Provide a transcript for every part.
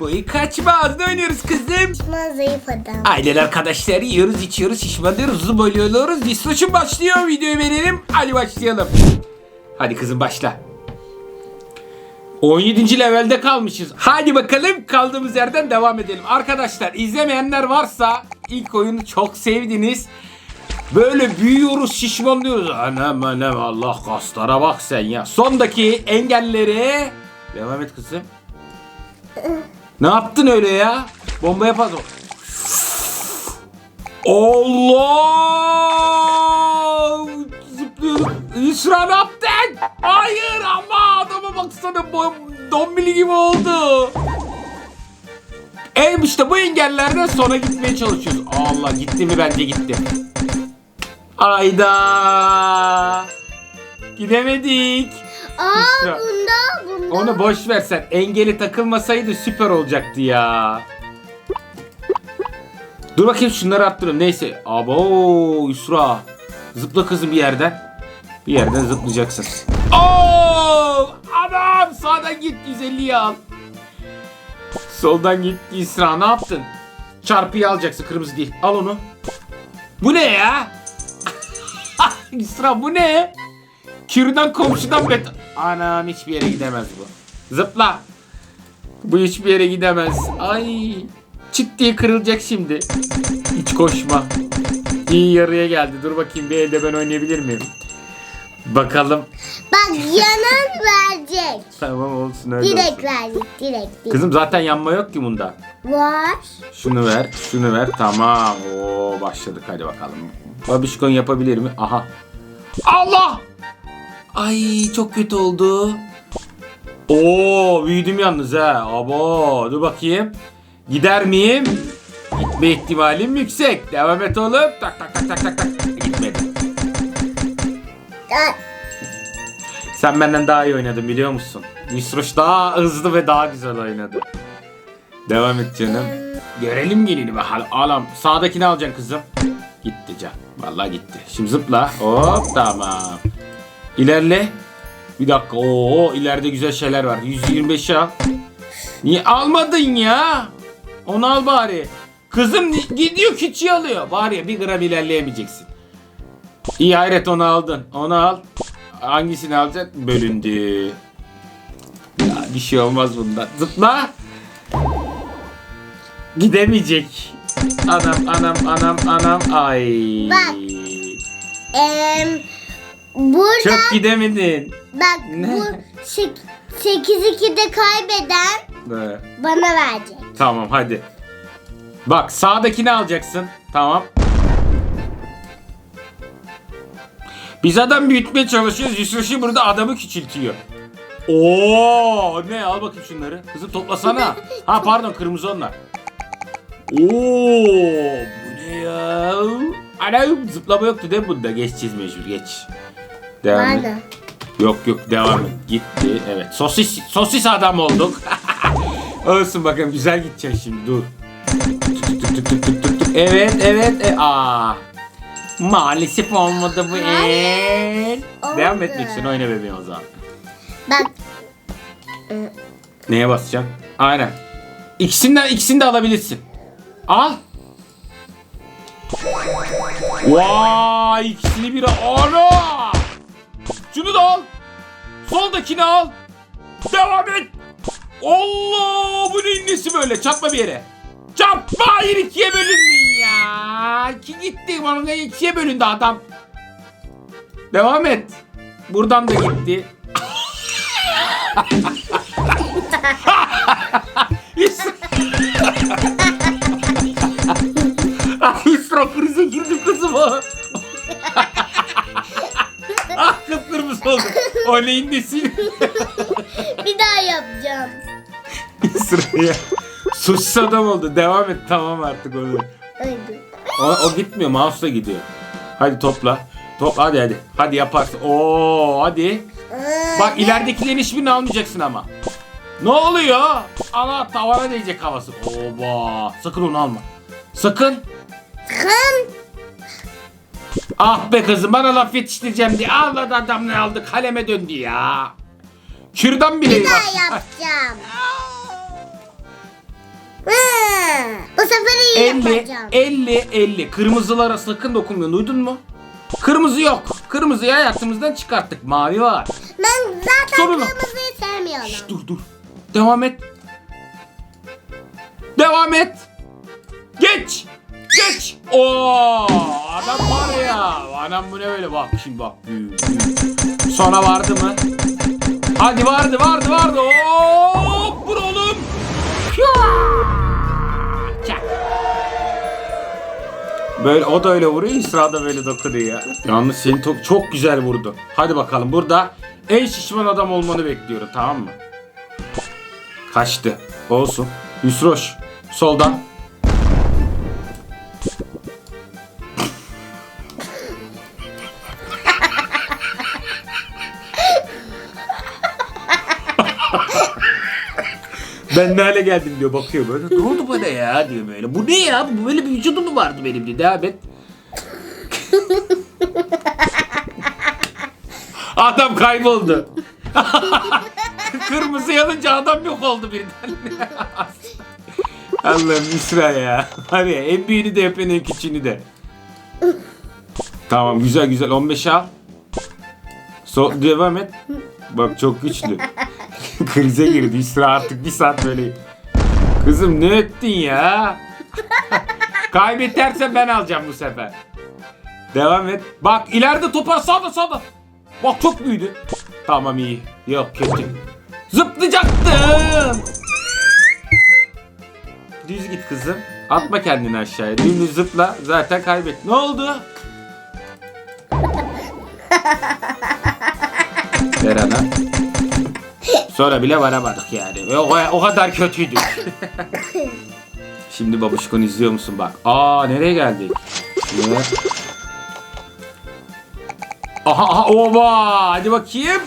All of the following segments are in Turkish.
Boyu kaçmaz. Ne oynuyoruz kızım? Şişman zayıf adam. Ailen arkadaşlar yiyoruz, içiyoruz, şişmanlıyoruz, uzun boylu oluyoruz. Distroşun başlıyor. Videoyu verelim. Hadi başlayalım. Hadi kızım başla. 17. levelde kalmışız. Hadi bakalım kaldığımız yerden devam edelim. Arkadaşlar izlemeyenler varsa ilk oyunu çok sevdiniz. Böyle büyüyoruz, şişmanlıyoruz. Anam anam Allah kaslara bak sen ya. Sondaki engelleri... Devam et kızım. Ne yaptın öyle ya? Bomba yapaz o. Allah! Zıplıyorduk. İsra ne yaptın? Hayır ama adama baksana bom- dombili gibi oldu. Em işte bu engellerden sonra gitmeye çalışıyoruz. Allah gitti mi bence gitti. Ayda. Gidemedik. Aa İsra. Onu boş ver sen. Engeli takılmasaydı süper olacaktı ya. Dur bakayım şunları arttırıyorum. Neyse. Abo Yusra. Zıpla kızım bir yerden. Bir yerden zıplayacaksın. Oo! Adam sağdan git 150'yi al. Soldan git Yusra ne yaptın? Çarpıyı alacaksın kırmızı değil. Al onu. Bu ne ya? Yusra bu ne? Kürdan komşudan bet... Anam hiçbir yere gidemez bu. Zıpla. Bu hiçbir yere gidemez. Ay. Çıt diye kırılacak şimdi. Hiç koşma. İyi yarıya geldi. Dur bakayım bir elde ben oynayabilir miyim? Bakalım. Bak yanan verecek. Tamam olsun öyle Direkt olsun. verecek. Direkt. direkt. Kızım zaten yanma yok ki bunda. Var. Şunu ver, şunu ver. Tamam. Oo başladık hadi bakalım. Babişkon yapabilir mi? Aha. Allah! Ay çok kötü oldu. Oo büyüdüm yalnız ha. Abo dur bakayım. Gider miyim? Gitme ihtimalim yüksek. Devam et oğlum. Tak tak tak tak tak tak. Gitmedi. Aa, Sen benden daha iyi oynadın biliyor musun? Yusroş daha hızlı ve daha güzel oynadı. Devam et canım. Görelim gelini bakalım. Alam sağdakini alacaksın kızım. Gitti can. Vallahi gitti. Şimdi zıpla. Hop tamam. İlerle. Bir dakika. Oo ileride güzel şeyler var. 125 al. Niye almadın ya? Onu al bari. Kızım gidiyor küçüğü alıyor. Var ya bir gram ilerleyemeyeceksin. İyi hayret onu aldın. Onu al. Hangisini alacaksın? Bölündü. Ya bir şey olmaz bundan. Zıpla. Gidemeyecek. Anam anam anam anam ay. Bak. em, burada Çok gidemedin. bak Ne? bu 8-2'de kaybeden Böyle. bana verecek. Tamam hadi. Bak sağdakini alacaksın. Tamam. Biz adam büyütmeye çalışıyoruz. Yusuf'u burada adamı küçültüyor. Oo ne al bakayım şunları. Kızım toplasana. ha pardon kırmızı onlar. Oo bu ne ya? Anam zıplama yoktu değil mi bunda? Geçeceğiz mecbur geç. Devam et. Bana. Yok yok devam et. Gitti. Evet. Sosis sosis adam olduk. Olsun bakalım güzel gideceksin şimdi dur. Evet evet. E, aa. Maalesef olmadı bu el. Oldu. Devam etmek için oyna bebeğim o zaman. Bak Neye basacaksın? Aynen. İkisinden ikisini de alabilirsin. Al. Vay ikisini bir al. Şunu da al. Soldakini al. Devam et. Allah bu neyin nesi böyle? Çarpma bir yere. Çarpma hayır ikiye bölündün ya. İki gitti bana ikiye bölündü adam. Devam et. Buradan da gitti. İsra krize girdim kızıma. Ah kıpkırmızı oldum. O neyin nesi? bir daha yapacağım. İsra'ya. Suçsuz adam oldu. Devam et tamam artık onu. Öyle. O, o gitmiyor mouse'la gidiyor. Hadi topla. Topla hadi hadi. Hadi yaparsın. Oo hadi. Bak ileridekilerin hiçbirini almayacaksın ama. Ne oluyor? Ana tavana değecek havası. Oba. Sakın onu alma. Sakın. Kan. Ah be kızım bana laf yetiştireceğim diye. Allah da adam ne aldı kaleme döndü ya. Kürdan bile Bir daha yapacağım. Bu sefer iyi 50, yapacağım. 50, 50. Kırmızılara sakın dokunmuyor. Duydun mu? Kırmızı yok. Kırmızıyı hayatımızdan çıkarttık. Mavi var. Ben zaten Sorun kırmızıyı sevmiyorum. Şş, dur dur. Devam et. Devam et. Geç. Geç. Oo, adam var ya. Anam bu ne böyle bak şimdi bak. Sonra vardı mı? Hadi vardı vardı vardı. Hop vur oğlum. Böyle o da öyle vuruyor, İsra böyle dokunuyor ya. Yalnız seni çok, çok güzel vurdu. Hadi bakalım burada en şişman adam olmanı bekliyorum tamam mı? Kaçtı. Olsun. Yusroş. Soldan. Ben ne hale geldim diyor bakıyor böyle. Ne oldu bana ya diyor böyle. Bu ne ya? Bu böyle bir vücudum mu vardı benim diye. Devam et. Adam kayboldu. Kırmızı yanınca adam yok oldu birden. Allah'ım İsra ya. Ya en büyüğünü de yapın en küçüğünü de. Tamam güzel güzel 15 al. So devam et. Bak çok güçlü. Krize girdi İsra artık bir saat böyle. Kızım ne ettin ya? Kaybedersen ben alacağım bu sefer. Devam et. Bak ileride topar sağda sağda. Bak çok büyüdü. Tamam iyi. Yok kötü. Zıplayacaktım. Düz git kızım. Atma kendini aşağıya. Dümdüz zıpla. Zaten kaybet. Ne oldu? Ver ana. Sonra bile varamadık yani. O, o kadar kötüydük. Şimdi babuşkon izliyor musun bak. Aa nereye geldik? Ne? Aha aha oba hadi bakayım.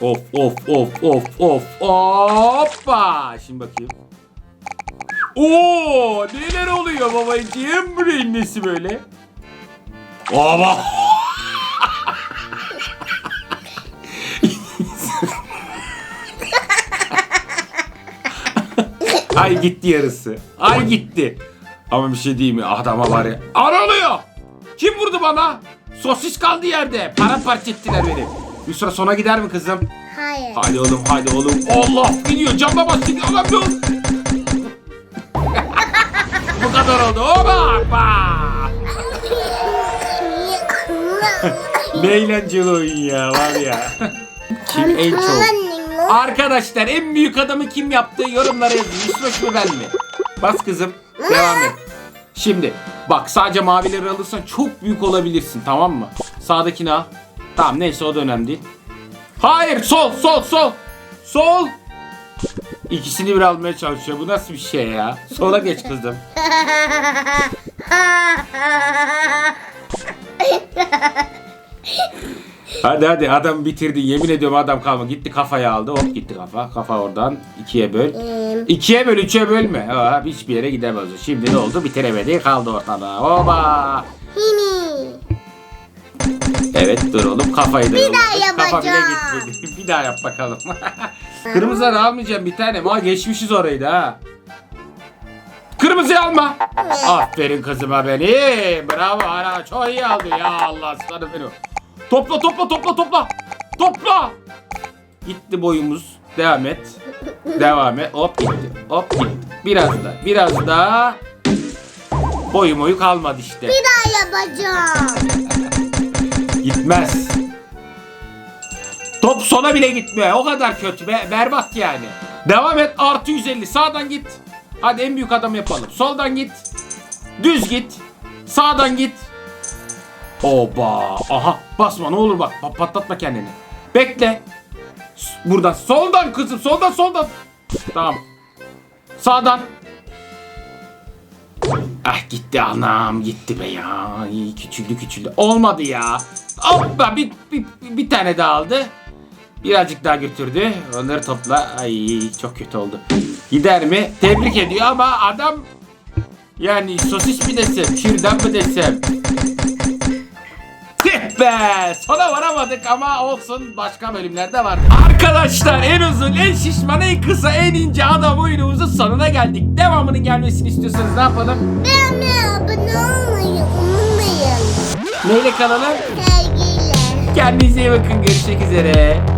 Of of of of of hoppa. Şimdi bakayım. Oo neler oluyor babacığım? Bu nesi böyle? Oba. Ay gitti yarısı. Ay gitti. Ama bir şey değil mi? Adama var ya. Ana oluyor. Kim vurdu bana? Sosis kaldı yerde. Paramparça ettiler beni. Yusra sona gider mi kızım? Hayır. Hadi oğlum hadi oğlum. Allah gidiyor. Camla bas gidiyor. Allah dur. Bu kadar oldu. Oba. Bak. ne eğlenceli oyun ya var ya. Kim en çok? Arkadaşlar en büyük adamı kim yaptı yorumlara yazın. Yusuf mu ben mi? Bas kızım. Devam et. Şimdi bak sadece mavileri alırsan çok büyük olabilirsin tamam mı? Sağdakini al. Tamam neyse o da önemli değil. Hayır sol sol sol. Sol. İkisini bir almaya çalışıyor. Bu nasıl bir şey ya? Sola geç kızım. Hadi hadi adam bitirdi. Yemin ediyorum adam kalma. Gitti kafayı aldı. Hop gitti kafa. Kafa oradan ikiye böl. İkiye böl, üçe bölme. Ha, hiçbir yere gidemez o. Şimdi ne oldu? Bitiremedi. Kaldı ortada. Oba. Hini. Evet dur oğlum. Kafayı da Bir yolladık. daha Kafa bile yapacağım. gitmedi. bir daha yap bakalım. Kırmızıları almayacağım bir tane. Ha geçmişiz orayı da ha. Kırmızıyı alma. Aferin kızıma benim. Bravo ana. Çok iyi aldı ya Allah aslanım benim. Topla topla topla topla. Topla. Gitti boyumuz. Devam et. Devam et. Hop gitti. Hop gitti. Biraz da. Biraz da. Boyu boyu kalmadı işte. Bir daha yapacağım. Gitmez. Top sona bile gitmiyor. O kadar kötü. Be berbat yani. Devam et. Artı 150. Sağdan git. Hadi en büyük adam yapalım. Soldan git. Düz git. Sağdan git. Oba. Aha. Basma ne olur bak. Pa- Patlatma kendini. Bekle. Buradan. Soldan kızım. Soldan soldan. Tamam. Sağdan. Ah gitti anam gitti be ya. Küçüldü küçüldü. Olmadı ya. Hoppa bir, bir, bir tane daha aldı. Birazcık daha götürdü. Onları topla. Ay çok kötü oldu. Gider mi? Tebrik ediyor ama adam yani sosis mi desem, şırdan mı desem. Be! Sona varamadık ama olsun başka bölümlerde var. Arkadaşlar en uzun, en şişman, en kısa, en ince adam oyunumuzun sonuna geldik. Devamının gelmesini istiyorsanız ne yapalım? Beğenmeyi abone olmayı unutmayın. Neyle kalalım? Sevgiyle. Kendinize iyi bakın. Görüşmek üzere.